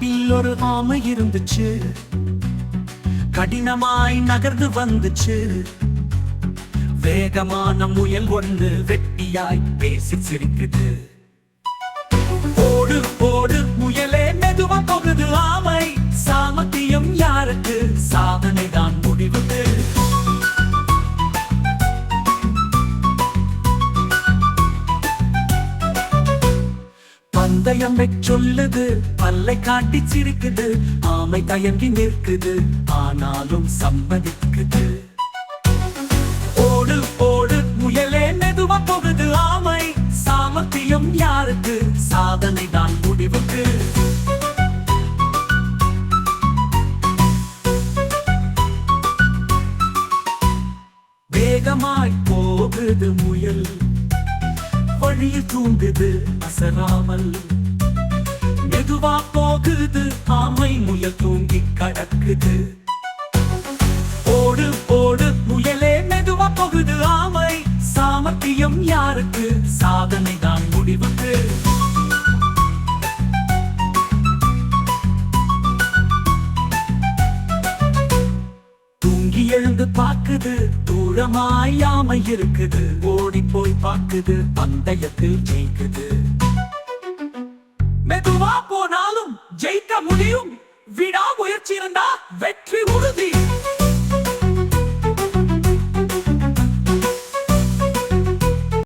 காட்டில் ஒரு ஆமை இருந்துச்சு. கடினமாய் நகர்ந்து வந்துச்சு. வேகமான முயல் ஒன்று வெட்டியாய் பேசி சிரிக்குது. பந்தயம் சொல்லுது. பல்லை காட்டி சிரிக்குது. ஆமை தயங்கி நிற்குது. ஆனாலும் சம்மதிக்குது. ஓடு ஓடு முயலே மெதுவா போகுது ஆமை. சாமர்த்தியம் யாருக்கு? சாதனை தான் முடிவுக்கு. வேகமாய் போகுது முயல். வழியில் தூங்குது அசராமல். மெதுவா போகுது ஆமை முயல் தூங்கி கடக்குது. ஓடு ஓடு முயலே மெதுவா போகுது ஆமை. சாமர்த்தியம் யாருக்கு? சாதனை தான் முடிவுக்கு. தூங்கி எழுந்து பார்க்குது தூரமாய் ஆமை இருக்குது. போய் பார்க்குது பந்தயத்தில் ஜெயிக்குது. மெதுவா போனாலும் ஜெயிக்க முடியும். விடா முயற்சி இருந்தா வெற்றி